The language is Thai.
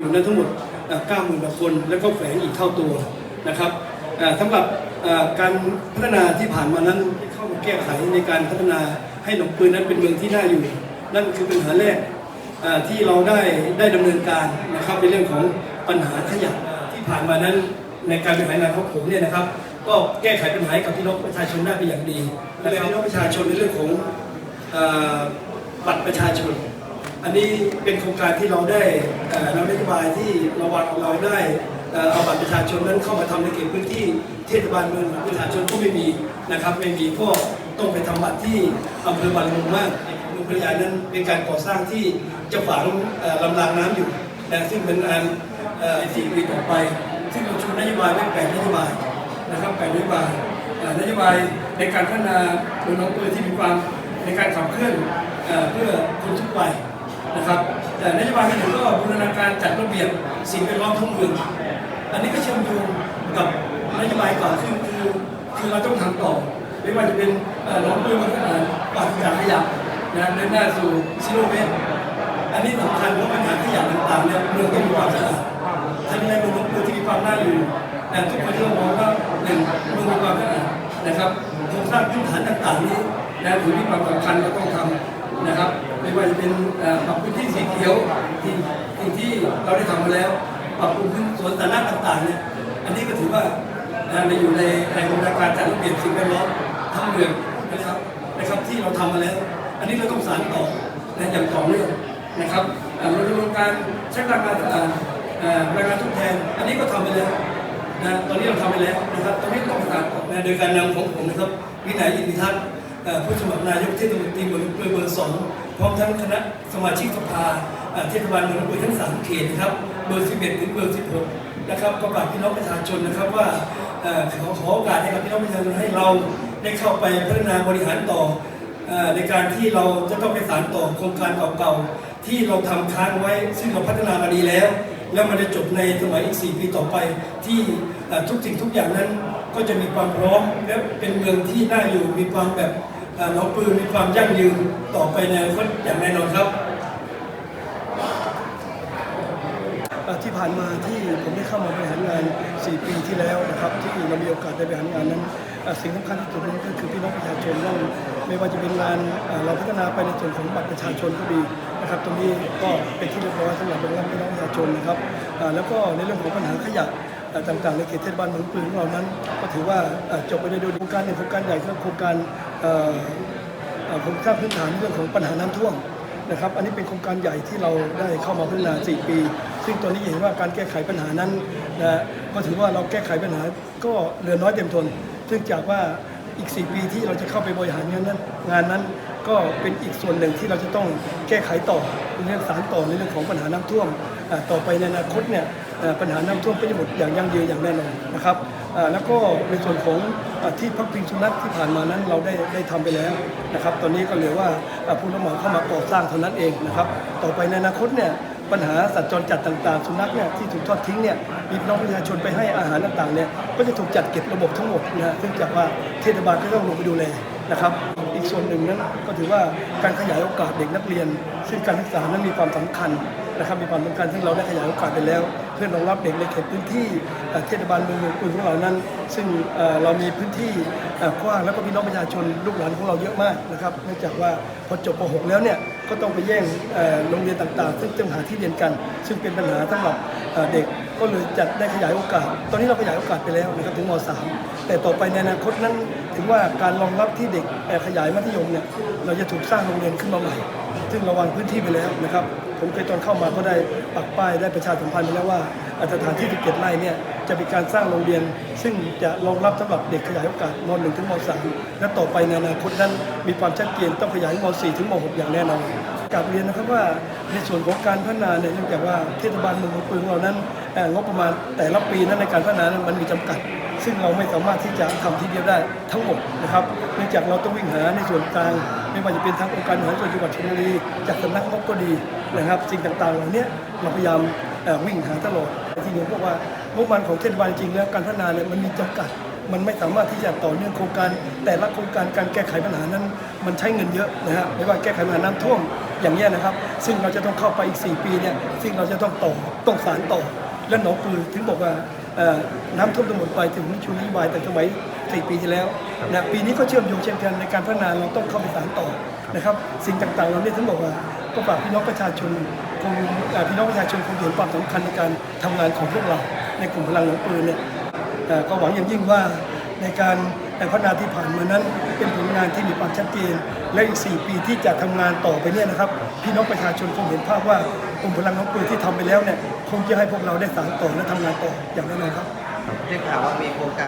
อยู่นั้นทั้งหมด 90,000กว่าคน แล้วก็แฝงอีกเท่าตัวนะครับสำหรับการพัฒนาที่ผ่านมานั้นเข้ามาแก้ไขในการพัฒนาให้หนองปืนนั้นเป็นเมืองที่น่าอยู่ นั่นคือปัญหาแรกเอ่อที่เราได้ได้ดำเนินการนะครับในเรื่องของปัญหาขยะที่ผ่านมานั้นในการบริหารงานของผมเนี่ยนะครับ ก็แก้ไขปัญหาให้กับพี่น้องประชาชนได้เป็นอย่างดีนะพี่น้องประชาชนในเรื่องของอบัตรประชาชน อันนี้เป็นโครงการที่เราได้เรานโยบายที่เราวางเราได้เอาบัตรประชาชนนั้นเข้ามาทำในเขตพื้นที่เทศบาลเมืองประชาชนก็ไม่มีนะครับไม่มีก็ต้องไปทำบัตรที่อำเภอบางมุงมากเมืองพระยานั้นเป็นการก่อสร้างที่จะฝังลำรางน้ำอยู่นะซึ่งเป็นอันสี่ปีต่อไป ซึ่งเราชูนโยบายไว้แปดนโยบายนะครับแปดนโยบายเอ่นโยบายในการพัฒนาเมืองหนองปือที่มีความในการขับเคลื่อนเอ่อเพื่อคนทุกวัย นะครับ แต่นโยบายที่หนึ่งก็บูรณาการจัดระเบียบสิ่งแวดล้อมทั้งเมืองอันนี้ก็เชื่อมโยงกับนโยบายก่อนคือคือคือเราต้องทำต่อ ไม่ว่าจะเป็นล้อมด้วยวัฒนธรรมปราศจากขยะนะเดินหน้าสู่ซิโร่เวสอันนี้สำคัญเพราะปัญหาขยะต่างๆเนี่ยเมืองต้องมีความสะอาดถ้าในเมืองต้องเมืองที่มีความน่าอยู่นะทุกคนที่เรามองว่าหนึ่งเมืองมีความสะอาดนะครับโครงสร้างพื้นฐานต่างๆนี้นะถือมีความสำคัญเราต้องทำนะครับ ไม่ว่าจะเป็นปรับพื้นที่สีเขียวที่ที่ที่เราได้ทำมาแล้วปรับปรุงพื้นสวนสาธารณะต่างๆเนี่ยอันนี้ก็ถือว่าเอ่อในอยู่ในในโครงการจัดระเบียบสิ่งแวดล้อมทั้งเมืองนะครับนะครับที่เราทำมาแล้ว อันนี้เราต้องสานต่อในอย่างต่อเนื่องนะครับเอ่อเราดำเนินการใช้พลังงานต่างๆเอ่อพลังงานทดแทน อันนี้ก็ทำไปแล้วนะตอนนี้เราทำไปแล้วนะครับตอนนี้ต้องสานต่อนะโดยการนำของผมนะครับวินัยอินทิทัศน์ผู้สมัครนายกเทศมนตรีเมืองเบอร์สอง พร้อมทั้งคณะสมาชิกสภาเอ่อเทศบาลเมืองลำพูนทั้งสามเขตนะครับเบอร์11 ถึงเบอร์16 นะครับก็ฝากพี่น้องประชาชนนะครับว่าขอขอโอกาสให้กับพี่น้องประชาชนให้เราได้เข้าไปพัฒนาบริหารต่อในการที่เราจะต้องไปสานต่อโครงการเก่าๆที่เราทำค้างไว้ซึ่งเราพัฒนามาดีแล้ว แล้วมันจะจบในสมัยอีก 4 ปีต่อไป ที่ทุกสิ่งทุกอย่างนั้นก็จะมีความพร้อมและเป็นเมืองที่น่าอยู่มีความแบบ น้องปืนมีความยั่งยืนต่อไปในอนาคตอย่างแน่นอนครับ ที่ผ่านมาที่ผมได้เข้ามาบริหารงาน 4 ปีที่แล้วนะครับที่เรามีโอกาสได้บริหารงานนั้นสิ่งสำคัญที่สุดนั้นก็คือพี่น้องประชาชนนั่นไม่ว่าจะเป็นงานเราพัฒนาไปในส่วนของบัตรประชาชนก็ดีนะครับตรงนี้ก็เป็นที่เรียบร้อยสำหรับพี่น้องประชาชนนะครับแล้วก็ในเรื่องของปัญหาขยะต่างๆในเขตเทศบาลเมืองปืนของเรานั้น ก็ถือว่าจบไปได้โดยโครงการหนึ่งโครงการใหญ่คือโครงการ เอ่อเอ่อโครงสร้างพื้นฐานเรื่องของปัญหาน้ำท่วมนะครับ อันนี้เป็นโครงการใหญ่ที่เราได้เข้ามาพัฒนา 4 ปี ซึ่งตอนนี้เห็นว่าการแก้ไขปัญหานั้นนะก็ถือว่าเราแก้ไขปัญหาก็เหลือน้อยเต็มทนซึ่งจากว่าอีก 4 ปีที่เราจะเข้าไปบริหารงานนั้น งานนั้นก็เป็นอีกส่วนหนึ่งที่เราจะต้องแก้ไขต่อในเรื่องสารต่อในเรื่องของปัญหาน้ำท่วมต่อไปในอนาคตเนี่ย ปัญหาน้ำท่วมก็จะหมดอย่างยั่งยืนอย่างแน่นอนนะครับแล้วก็ในส่วนของที่พักพิงสุนัขที่ผ่านมานั้นเราได้ได้ทำไปแล้วนะครับ ตอนนี้ก็เหลือว่าอ่าผู้รับเหมาเข้ามาก่อสร้างเท่านั้นเองนะครับ ต่อไปในอนาคตเนี่ยปัญหาสัตว์จรจัดต่างๆ สุนัขเนี่ยที่ถูกทอดทิ้งเนี่ยมีน้องประชาชนไปให้อาหารต่างๆเนี่ยก็จะถูกจัดเก็บระบบทั้งหมดนะฮะซึ่งจากว่าเทศบาลก็ต้องลงไปดูแลนะครับอีกส่วนหนึ่งนั้นก็ถือว่าการขยายโอกาสเด็กนักเรียน ซึ่งการศึกษานั้นมีความสำคัญนะครับมีความสำคัญซึ่งเราได้ขยายโอกาสไปแล้ว พื่อรองรับเด็กในเขตพื้นที่เทศบาลเมืองเมืองปืนของเรานั้น ซึ่งเรามีพื้นที่กว้างแล้วก็พี่น้องประชาชนลูกหลานของเราเยอะมากนะครับเนื่องจากว่าพอจบป .6 แล้วเนี่ยก็ต้องไปแย่งโรงเรียนต่างๆ ซึ่งต้องหาที่เรียนกัน ซึ่งเป็นปัญหาสำหรับเอ่อเด็กก็เลยจัดได้ขยายโอกาส ตอนนี้เราขยายโอกาสไปแล้วนะครับถึงม .3 แต่ต่อไปในอนาคตนั้นถึงว่าการรองรับที่เด็กขยายมัธยมเนี่ยเราจะถูกสร้างโรงเรียนขึ้นมาใหม่ ซึ่งเราวางพื้นที่ไปแล้วนะครับ ผมเคยตอนเข้ามาก็ได้ปักป้ายได้ประชาสัมพันธ์ไปแล้วว่าอ่าสถานที่17ไร่เนี่ยจะเป็นการสร้างโรงเรียน ซึ่งจะรองรับสำหรับเด็กขยายโอกาสม .1 ถึงม .3 และต่อไปในอนาคตนั้นมีความชัดเจนต้องขยายม .4 ถึงม .6 อย่างแน่นอนกลับเรียนนะครับว่าในส่วนของการพัฒนาเนี่ยเนื่องจากว่าเทศบาลเมืองหนองปืนของเรานั้นงบประมาณแต่ละปีนั้นในการพัฒนานั้นมันมีจำกัด ซึ่งเราไม่สามารถที่จะทำทีเดียวได้ทั้งหมดนะครับเนื่องจากเราต้องวิ่งหาในส่วนกลางไม่ว่าจะเป็นทางองค์การบริหารส่วนจังหวัดชลบุรีจากสำนักงบก็ดีนะครับสิ่งต่างๆเหล่านี้เราพยายามเอ่อวิ่งหาตลอดแต่ที่นี้พวกว่างบประมาณของเทศบาลจริงแล้วการพัฒนาเนี่ยมันมีจำกัดมันไม่สามารถที่จะต่อเนื่องโครงการ แต่ละโครงการการแก้ไขปัญหานั้น มันใช้เงินเยอะนะฮะไม่ว่าแก้ไขปัญหาน้ำท่วมอย่างนี้นะครับ ซึ่งเราจะต้องเข้าไปอีก 4 ปีเนี่ยซึ่งเราจะต้องต่อต้องสารต่อและหนองปือถึงบอกว่า น้ำท่วมทั้งหมดไปถึงชูนิวายแต่สมัย4ปีที่แล้วนะปีนี้ก็เชื่อมโยงเช่นกันในการพัฒนาเราต้องเข้าไปสานต่อนะครับ สิ่งต่างๆเราเนี่ยถึงบอกว่าก็ฝากพี่น้องประชาชนคงเอ่อพี่น้องประชาชนคงเห็นความสำคัญในการทำงานของพวกเรา ในกลุ่มพลังหนองปืนเนี่ยเอ่อก็หวังอย่างยิ่งว่าในการพัฒนาที่ผ่านมานั้นเป็นผลงานที่มีความชัดเจนและอีก 4 ปีที่จะทำงานต่อไปเนี่ยนะครับ พี่น้องประชาชนคงเห็นภาพว่า กลุ่มพลังน้องปืนที่ทำไปแล้วเนี่ยคงจะให้พวกเราได้สานต่อและทำงานต่ออย่างแน่นอนครับได้ข่าวว่ามีโครงการ